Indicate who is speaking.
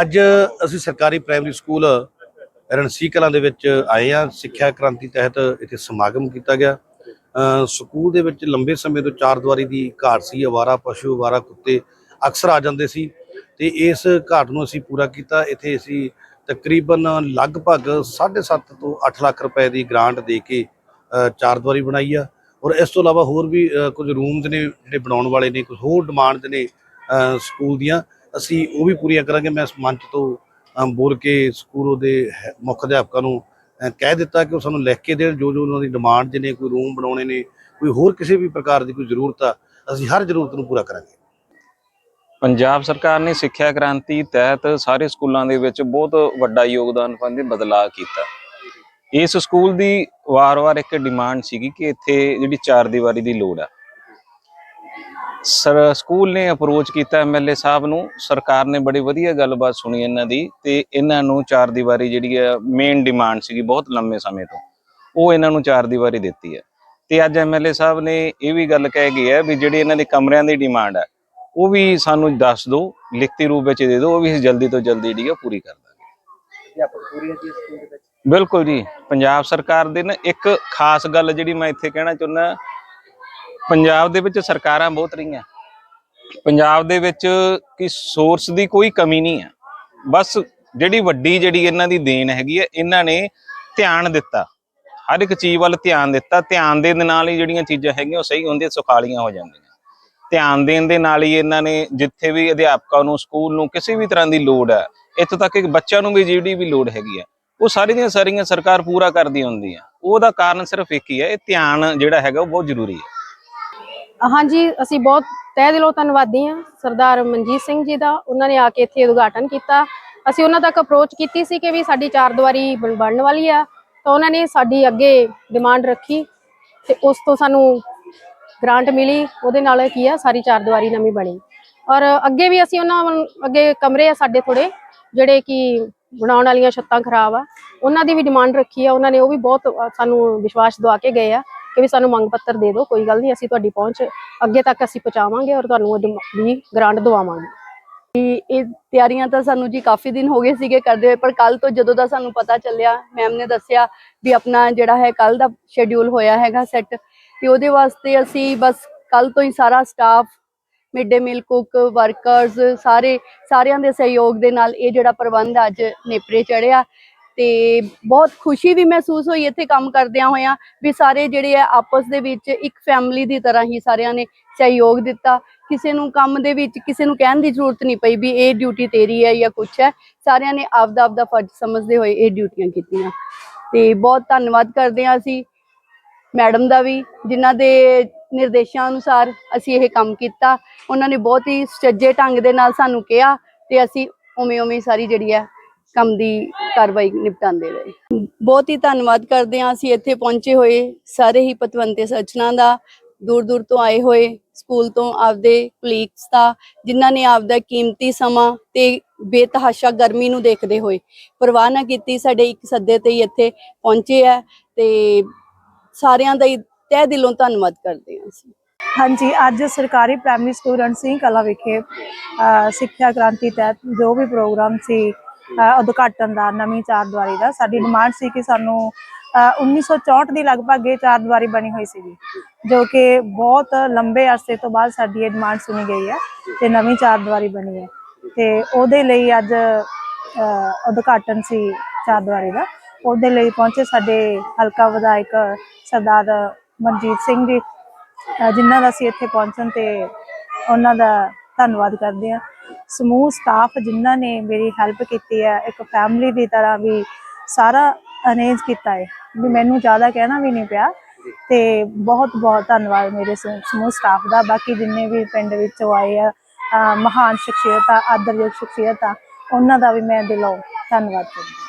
Speaker 1: ਅੱਜ ਅਸੀਂ ਸਰਕਾਰੀ ਪ੍ਰਾਇਮਰੀ ਸਕੂਲ ਰਣਸੀ ਕਲਾਂ ਦੇ ਵਿੱਚ ਆਏ ਆ ਸਿੱਖਿਆ ਕ੍ਰਾਂਤੀ ਤਹਿਤ ਇੱਥੇ ਸਮਾਗਮ ਕੀਤਾ ਗਿਆ। ਸਕੂਲ ਦੇ ਵਿੱਚ ਲੰਬੇ ਸਮੇਂ ਤੋਂ ਚਾਰ ਦੀਵਾਰੀ ਦੀ ਘਾਟ ਸੀ। ਅਵਾਰਾ ਪਸ਼ੂ ਅਵਾਰਾ ਕੁੱਤੇ ਅਕਸਰ ਆ ਜਾਂਦੇ ਸੀ ਤੇ ਇਸ ਘਾਟ ਨੂੰ ਅਸੀਂ ਪੂਰਾ ਕੀਤਾ। ਇੱਥੇ ਅਸੀਂ ਤਕਰੀਬਨ ਲਗਭਗ 7.5 ਤੋਂ 8 ਲੱਖ ਰੁਪਏ ਦੀ ਗ੍ਰਾਂਟ ਦੇ ਕੇ ਅ, ਚਾਰ ਦੀਵਾਰੀ ਬਣਾਈ ਆ। ਔਰ ਇਸ ਤੋਂ ਇਲਾਵਾ ਹੋਰ ਵੀ ਕੁਝ ਰੂਮਸ ਨੇ ਜਿਹੜੇ ਬਣਾਉਣ ਵਾਲੇ ਨੇ ਕੁਝ ਹੋਰ ਡਿਮਾਂਡਸ ਨੇ ਸਕੂਲ ਦੀਆਂ। ਅਸੀਂ ਉਹ ਵੀ ਪੂਰੀਆਂ ਕਰਾਂਗੇ। ਮੈਂ ਇਸ ਮੰਚ ਤੋਂ ਬੋਲ ਕੇ ਸਕੂਲ ਦੇ ਹੈ- ਮੁੱਖ ਅਧਿਆਪਕਾਂ ਨੂੰ ਕਹਿ ਦਿੱਤਾ ਕਿ ਉਹ ਸਾਨੂੰ ਲਿਖ ਕੇ ਦੇਣ। ਜੋ ਜੋ ਉਹਨਾਂ ਦੀ ਡਿਮਾਂਡ ਨੇ ਕੋਈ ਰੂਮ ਬਣਾਉਣੇ ਨੇ, ਕੋਈ ਹੋਰ ਕਿਸੇ ਵੀ ਪ੍ਰਕਾਰ ਦੀ ਕੋਈ ਜ਼ਰੂਰਤ ਆ, ਅਸੀਂ ਹਰ ਜ਼ਰੂਰਤ ਨੂੰ ਪੂਰਾ ਕਰਾਂਗੇ।
Speaker 2: ਪੰਜਾਬ ਸਰਕਾਰ ਨੇ ਸਿੱਖਿਆ ਕ੍ਰਾਂਤੀ ਤਹਿਤ ਸਾਰੇ ਸਕੂਲਾਂ ਦੇ ਵਿੱਚ ਬਹੁਤ ਵੱਡਾ ਯੋਗਦਾਨ ਪਾਉਂਦੇ ਬਦਲਾਅ ਕੀਤਾ। ਇਸ ਸਕੂਲ ਦੀ ਵਾਰ-ਵਾਰ ਇੱਕ ਡਿਮਾਂਡ ਸੀਗੀ ਕਿ ਇੱਥੇ ਜਿਹੜੀ ਚਾਰ ਦੀਵਾਰੀ ਦੀ ਲੋੜ ਆ ਸਰ ਸਕੂਲ ਨੇ ਅਪਰੋਚ ਕੀਤਾ ਐਮਐਲਏ ਸਾਹਿਬ ਨੂੰ। ਸਰਕਾਰ ਨੇ ਬੜੀ ਵਧੀਆ ਗੱਲਬਾਤ ਸੁਣੀ ਇਹਨਾਂ ਦੀ ਤੇ ਇਹਨਾਂ ਨੂੰ ਚਾਰ ਦੀਵਾਰੀ ਜਿਹੜੀ ਹੈ ਮੇਨ ਡਿਮਾਂਡ ਸੀਗੀ ਬਹੁਤ ਲੰਮੇ ਸਮੇਂ ਤੋਂ। ਉਹ ਇਹਨਾਂ ਨੂੰ ਚਾਰ ਦੀਵਾਰੀ ਦਿੱਤੀ ਹੈ। ਤੇ ਅੱਜ ਐਮਐਲਏ ਸਾਹਿਬ ਨੇ ਇਹ ਵੀ ਗੱਲ ਕਹਿ ਗਈ ਹੈ ਵੀ ਜਿਹੜੀ ਇਹਨਾਂ ਦੇ ਕਮਰਿਆਂ ਦੀ ਡਿਮਾਂਡ ਹੈ ਉਹ ਵੀ ਸਾਨੂੰ ਦੱਸ ਦਿਓ ਲਿਖਤੀ ਰੂਪ ਵਿੱਚ ਦੇ ਦਿਓ ਉਹ ਵੀ ਅਸੀਂ ਜਲਦੀ ਤੋਂ ਜਲਦੀ ਜਿਹੜੀ ਆ ਪੂਰੀ ਕਰ ਦਾਂਗੇ।
Speaker 3: ਹੈ
Speaker 2: ਬਿਲਕੁਲ ਜੀ। ਪੰਜਾਬ ਸਰਕਾਰ ਦੇ ਨਾ ਇੱਕ ਖਾਸ ਗੱਲ ਜਿਹੜੀ ਮੈਂ ਇੱਥੇ ਕਹਿਣਾ ਚਾਹੁੰਦਾ ਪੰਜਾਬ ਦੇ ਵਿੱਚ ਸਰਕਾਰਾਂ ਬਹੁਤ ਰਹੀਆਂ। ਪੰਜਾਬ ਦੇ ਵਿੱਚ ਕਿ ਸੋਰਸ ਦੀ ਕੋਈ ਕਮੀ ਨਹੀਂ ਹੈ। ਬਸ ਜਿਹੜੀ ਵੱਡੀ ਜਿਹੜੀ ਇਹਨਾਂ ਦੀ ਦੇਣ ਹੈਗੀ ਹੈ, ਇਹਨਾਂ ਨੇ ਧਿਆਨ ਦਿੱਤਾ। ਹਰ ਇੱਕ ਚੀਜ਼ ਵੱਲ ਧਿਆਨ ਦਿੱਤਾ। ਧਿਆਨ ਦੇਣ ਦੇ ਨਾਲ ਹੀ ਜਿਹੜੀਆਂ ਚੀਜ਼ਾਂ ਹੈਗੀਆਂ, ਉਹ ਸਹੀ ਹੁੰਦੀਆਂ, ਸੁਖਾਲੀਆਂ ਹੋ ਜਾਂਦੀਆਂ। ਧਿਆਨ ਦੇਣ ਦੇ ਨਾਲ ਹੀ ਇਹਨਾਂ ਨੇ ਜਿੱਥੇ ਵੀ ਅਧਿਆਪਕਾਂ ਨੂੰ, ਸਕੂਲ ਨੂੰ ਕਿਸੇ ਵੀ ਤਰ੍ਹਾਂ ਦੀ ਲੋੜ ਹੈ, ਇੱਥੋਂ ਤੱਕ ਕਿ ਬੱਚਿਆਂ ਨੂੰ ਵੀ ਜਿਹੜੀ ਵੀ ਲੋੜ ਹੈਗੀ ਹੈ, ਉਹ ਸਾਰੀ ਦੀਆਂ ਸਾਰੀਆਂ ਸਰਕਾਰ ਪੂਰਾ ਕਰਦੀ ਹੁੰਦੀ ਹੈ। ਉਹਦਾ ਕਾਰਨ ਸਿਰਫ ਇੱਕ ਹੀ ਹੈ, ਇਹ ਧਿਆਨ ਜਿਹੜਾ ਹੈਗਾ, ਉਹ ਬਹੁਤ ਜ਼ਰੂਰੀ ਹੈ।
Speaker 4: ਹਾਂਜੀ, ਅਸੀਂ ਬਹੁਤ ਤਹਿ ਦਿਲੋਂ ਧੰਨਵਾਦੀ ਹਾਂ ਸਰਦਾਰ ਮਨਜੀਤ ਸਿੰਘ ਜੀ ਦਾ। ਉਹਨਾਂ ਨੇ ਆ ਕੇ ਇੱਥੇ ਉਦਘਾਟਨ ਕੀਤਾ। ਅਸੀਂ ਉਹਨਾਂ ਤੱਕ ਅਪਰੋਚ ਕੀਤੀ ਸੀ ਕਿ ਵੀ ਸਾਡੀ ਚਾਰ ਦੀਵਾਰੀ ਬਣ- ਬਣਨ ਵਾਲੀ ਆ। ਤਾਂ ਉਹਨਾਂ ਨੇ ਸਾਡੀ ਅੱਗੇ ਡਿਮਾਂਡ ਰੱਖੀ ਤੇ ਉਸ ਤੋਂ ਸਾਨੂੰ ਗ੍ਰਾਂਟ ਮਿਲੀ। ਉਹਦੇ ਨਾਲ ਕੀ ਆ, ਸਾਰੀ ਚਾਰ ਦੀਵਾਰੀ ਨਵੀਂ ਬਣੀ। ਔਰ ਅੱਗੇ ਵੀ ਅਸੀਂ ਉਹਨਾਂ ਅੱਗੇ ਕਮਰੇ ਆ ਸਾਡੇ ਥੋੜੇ ਜਿਹੜੇ ਕਿ ਬਣਾਉਣ ਵਾਲੀਆਂ ਛੱਤਾਂ ਖਰਾਬ ਆ। ਉਹਨਾਂ ਦੀ ਵੀ ਡਿਮਾਂਡ ਰੱਖੀ ਆ। ਉਹਨਾਂ ਨੇ ਉਹ ਵੀ ਬਹੁਤ ਸਾਨੂੰ ਵਿਸ਼ਵਾਸ ਦਵਾ ਕੇ ਗਏ ਆ। ਕਿ ਵੀ ਸਾਨੂੰ ਮੰਗ ਪੱਤਰ ਦੇ ਦਿਓ, ਕੋਈ ਗੱਲ ਨਹੀਂ, ਅਸੀਂ ਤੁਹਾਡੀ ਪਹੁੰਚ ਅੱਗੇ ਤੱਕ ਅਸੀਂ ਪਹੁੰਚਾਵਾਂਗੇ ਔਰ ਤੁਹਾਨੂੰ ਵੀ ਗ੍ਰਾਂਟ ਦਵਾਵਾਂਗੇ।
Speaker 5: ਇਹ ਤਿਆਰੀਆਂ ਤਾਂ ਸਾਨੂੰ ਜੀ ਕਾਫੀ ਦਿਨ ਹੋ ਗਏ ਸੀਗੇ ਕਰਦੇ ਹੋਏ, ਪਰ ਕੱਲ ਤੋਂ ਜਦੋਂ ਦਾ ਸਾਨੂੰ ਪਤਾ ਚੱਲਿਆ ਮੈਮ ਨੇ ਦੱਸਿਆ ਵੀ ਆਪਣਾ ਜਿਹੜਾ ਹੈ ਕੱਲ ਦਾ ਸ਼ੈਡਿਊਲ ਹੋਇਆ ਹੈਗਾ ਸੈੱਟ ਤੇ ਉਹਦੇ ਵਾਸਤੇ ਅਸੀਂ ਬਸ ਕੱਲ ਤੋਂ ਹੀ ਸਾਰਾ staff mid day meal cook workers ਸਾਰੇ, ਸਾਰਿਆਂ ਦੇ ਸਹਿਯੋਗ ਦੇ ਨਾਲ ਇਹ ਜਿਹੜਾ ਪ੍ਰਬੰਧ ਅੱਜ ਨੇਪਰੇ ਚੜਿਆ ਤੇ ਬਹੁਤ ਖੁਸ਼ੀ ਵੀ ਮਹਿਸੂਸ ਹੋਈ ਇੱਥੇ ਕੰਮ ਕਰਦਿਆਂ ਹੋਇਆਂ ਵੀ ਸਾਰੇ ਜਿਹੜੇ ਆ ਆਪਸ ਦੇ ਵਿੱਚ ਇੱਕ ਫੈਮਿਲੀ ਦੀ ਤਰ੍ਹਾਂ ਹੀ ਸਾਰਿਆਂ ਨੇ ਸਹਿਯੋਗ ਦਿੱਤਾ। ਕਿਸੇ ਨੂੰ ਕੰਮ ਦੇ ਵਿੱਚ ਕਿਸੇ ਨੂੰ ਕਹਿਣ ਦੀ ਜ਼ਰੂਰਤ ਨਹੀਂ ਪਈ ਵੀ ਇਹ ਡਿਊਟੀ ਤੇਰੀ ਹੈ ਜਾਂ ਕੁਛ ਹੈ। ਸਾਰਿਆਂ ਨੇ ਆਪਦਾ ਆਪਦਾ ਫਰਜ਼ ਸਮਝਦੇ ਹੋਏ ਇਹ ਡਿਊਟੀਆਂ ਕੀਤੀਆਂ। ਤੇ ਬਹੁਤ ਧੰਨਵਾਦ ਕਰਦੇ ਹਾਂ ਅਸੀਂ ਮੈਡਮ ਦਾ ਵੀ, ਜਿਨ੍ਹਾਂ ਦੇ ਨਿਰਦੇਸ਼ਾਂ ਅਨੁਸਾਰ ਅਸੀਂ ਇਹ ਕੰਮ ਕੀਤਾ। ਉਹਨਾਂ ਨੇ ਬਹੁਤ ਹੀ ਸੁਚੱਜੇ ਢੰਗ ਦੇ ਨਾਲ ਸਾਨੂੰ ਕਿਹਾ ਤੇ ਅਸੀਂ ਉਵੇਂ ਉਵੇਂ ਸਾਰੀ ਜਿਹੜੀ ਹੈ ਕੰਮ ਦੀ ਕਾਰਵਾਈ ਨਿਪਟਾਉਂਦੇ ਰਹੇ। ਬਹੁਤ ਹੀ ਧੰਨਵਾਦ ਕਰਦੇ ਹਾਂ ਅਸੀਂ ਇੱਥੇ ਪਹੁੰਚੇ ਹੋਏ ਸਾਰੇ ਹੀ ਪਤਵੰਤੇ ਸੱਜਣਾ ਦਾ ਦੂਰ ਦੂਰ ਤੋਂ ਆਏ ਹੋਏ ਸਕੂਲ ਤੋਂ ਆਪਦੇ ਕੁਲੀਗਸ ਦਾ ਜਿਨ੍ਹਾਂ ਨੇ ਆਪਦਾ ਕੀਮਤੀ ਸਮਾਂ ਤੇ ਬੇਤਹਾਸ਼ਾ ਗਰਮੀ ਨੂੰ ਦੇਖਦੇ ਹੋਏ ਪਰਵਾਹ ਨਾ ਕੀਤੀ ਸਾਡੇ ਇੱਕ ਸੱਦੇ ਤੇ ਹੀ ਇੱਥੇ ਪਹੁੰਚੇ ਆ ਤੇ ਸਾਰਿਆਂ ਦਾ ਹੀ ਤਹਿ ਦਿਲੋਂ ਧੰਨਵਾਦ ਕਰਦੇ ਹਾਂ ਅਸੀਂ।
Speaker 6: ਹਾਂਜੀ ਅੱਜ ਸਰਕਾਰੀ ਪ੍ਰਾਇਮਰੀ ਸਕੂਲ ਰਣ ਸਿੰਘ ਕਲਾ ਵਿਖੇ ਸਿੱਖਿਆ ਕ੍ਰਾਂਤੀ ਤਹਿਤ ਜੋ ਵੀ ਪ੍ਰੋਗਰਾਮ ਸੀ ਉਦਘਾਟਨ ਦਾ ਨਵੀਂ ਚਾਰ ਦੀਵਾਰੀ ਦਾ। ਸਾਡੀ ਡਿਮਾਂਡ ਸੀ ਕਿ ਸਾਨੂੰ ਅ, 1964 ਦੀ ਲਗਭਗ ਇਹ ਚਾਰ ਦੀਵਾਰੀ ਬਣੀ ਹੋਈ ਸੀਗੀ ਜੋ ਕਿ ਬਹੁਤ ਲੰਬੇ ਅਰਸੇ ਤੋਂ ਬਾਅਦ ਸਾਡੀ ਇਹ ਡਿਮਾਂਡ ਸੁਣੀ ਗਈ ਹੈ ਤੇ ਨਵੀਂ ਚਾਰ ਦੀਵਾਰੀ ਬਣੀ ਹੈ। ਤੇ ਉਹਦੇ ਲਈ ਅੱਜ ਉਦਘਾਟਨ ਸੀ ਚਾਰ ਦੀਵਾਰੀ ਦਾ। ਉਹਦੇ ਲਈ ਪਹੁੰਚੇ ਸਾਡੇ ਹਲਕਾ ਵਿਧਾਇਕ ਸਰਦਾਰ ਮਨਜੀਤ ਸਿੰਘ ਜੀ ਅਹ ਜਿਨ੍ਹਾਂ ਦਾ ਅਸੀਂ ਇੱਥੇ ਪਹੁੰਚਣ ਤੇ ਉਹਨਾਂ ਦਾ ਧੰਨਵਾਦ ਕਰਦੇ ਹਾਂ। ਸਮੂਹ ਸਟਾਫ ਜਿਨ੍ਹਾਂ ਨੇ ਮੇਰੀ ਹੈਲਪ ਕੀਤੀ ਹੈ ਇੱਕ ਫੈਮਿਲੀ ਦੀ ਤਰ੍ਹਾਂ ਵੀ ਸਾਰਾ ਅਰੇਂਜ ਕੀਤਾ ਹੈ। ਵੀ ਮੈਨੂੰ ਜ਼ਿਆਦਾ ਕਹਿਣਾ ਵੀ ਨਹੀਂ ਪਿਆ ਤੇ ਬਹੁਤ ਬਹੁਤ ਧੰਨਵਾਦ ਮੇਰੇ ਸਮੂਹ ਸਟਾਫ ਦਾ। ਬਾਕੀ ਜਿੰਨੇ ਵੀ ਪਿੰਡ ਵਿੱਚੋਂ ਆਏ ਆ ਮਹਾਨ ਸ਼ਖਸੀਅਤਾਂ ਆਦਰਯੋਗ ਸ਼ਖਸੀਅਤਾਂ ਉਹਨਾਂ ਦਾ ਵੀ ਮੈਂ ਦਿਲੋਂ ਧੰਨਵਾਦ ਕਰਦੀ